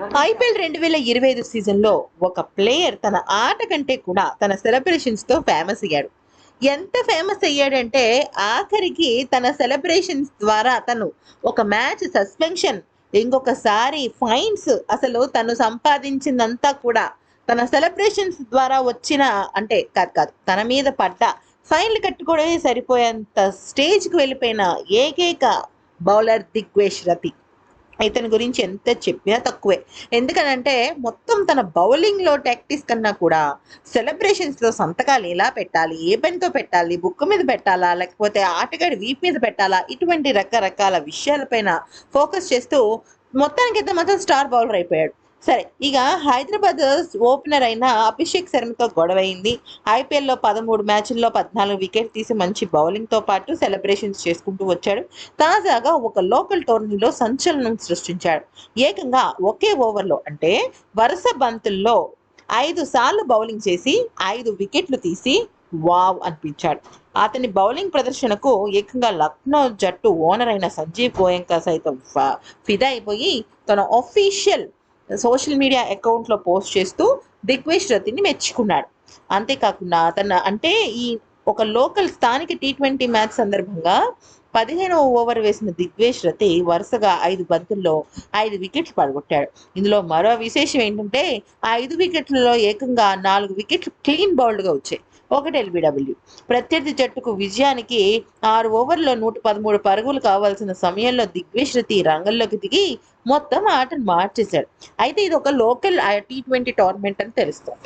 IPL రెండు వేల ఇరవై ఐదు సీజన్లో ఒక ప్లేయర్ తన ఆట కంటే కూడా తన సెలబ్రేషన్స్తో ఫేమస్ అయ్యాడు. ఎంత ఫేమస్ అయ్యాడంటే ఆఖరికి తన సెలబ్రేషన్స్ ద్వారా తను ఒక మ్యాచ్ సస్పెన్షన్ ఇంకొకసారి ఫైన్స్ అసలు తను సంపాదించిందంతా కూడా తన సెలబ్రేషన్స్ ద్వారా వచ్చిన అంటే కాదు కాదు తన మీద పడ్డ ఫైన్లు కట్టుకోవడమే సరిపోయేంత స్టేజ్కి వెళ్ళిపోయిన ఏకైక బౌలర్ దిగ్వేష్ రతి. ఇతని గురించి ఎంత చెప్పినా తక్కువే. ఎందుకనంటే మొత్తం తన బౌలింగ్లో టాక్టీస్ కన్నా కూడా సెలబ్రేషన్స్లో సంతకాలు ఎలా పెట్టాలి ఏ పెన్తో పెట్టాలి బుక్ మీద పెట్టాలా లేకపోతే ఆటగాడి వీప్ మీద పెట్టాలా ఇటువంటి రకరకాల విషయాలపైన ఫోకస్ చేస్తూ మొత్తానికైతే మాత్రం స్టార్ బౌలర్ అయిపోయాడు. సరే ఇక హైదరాబాద్ ఓపెనర్ అయిన అభిషేక్ శర్మతో గొడవైంది. ఐపీఎల్లో పదమూడు మ్యాచ్ల్లో పద్నాలుగు వికెట్ తీసి మంచి బౌలింగ్తో పాటు సెలబ్రేషన్స్ చేసుకుంటూ వచ్చాడు. తాజాగా ఒక లోకల్ టోర్నీలో సంచలనం సృష్టించాడు. ఏకంగా ఒకే ఓవర్లో అంటే వరుస బంతుల్లో ఐదు సార్లు బౌలింగ్ చేసి ఐదు వికెట్లు తీసి వావ్ అనిపించాడు. అతని బౌలింగ్ ప్రదర్శనకు ఏకంగా లక్నో జట్టు ఓనర్ అయిన సంజీవ్ గోయంకా సైతం ఫ- ఫిదా అయిపోయి తన ఒఫీషియల్ సోషల్ మీడియా అకౌంట్లో పోస్ట్ చేస్తూ దిగ్వేష్ రతిని మెచ్చుకున్నాడు. అంతేకాకుండా తన అంటే ఈ ఒక లోకల్ స్థానిక టీ ట్వంటీ మ్యాచ్ సందర్భంగా పదిహేనవ ఓవర్ వేసిన దిగ్వేష్ రతి వరుసగా ఐదు బంతుల్లో ఐదు వికెట్లు పడగొట్టాడు. ఇందులో మరో విశేషం ఏంటంటే ఆ ఐదు వికెట్లలో ఏకంగా నాలుగు వికెట్లు క్లీన్ బౌల్డ్గా వచ్చాయి. ఒకటి ఎల్బిడబ్ల్యూ. ప్రత్యర్థి జట్టుకు విజయానికి ఆరు ఓవర్లో నూట పదమూడు పరుగులు కావాల్సిన సమయంలో దిగ్వేష్ రతి రంగంలోకి దిగి మొత్తం ఆటను మార్చేశాడు. అయితే ఇది ఒక లోకల్ టీ ట్వంటీ టోర్నమెంట్ అని తెలుస్తుంది.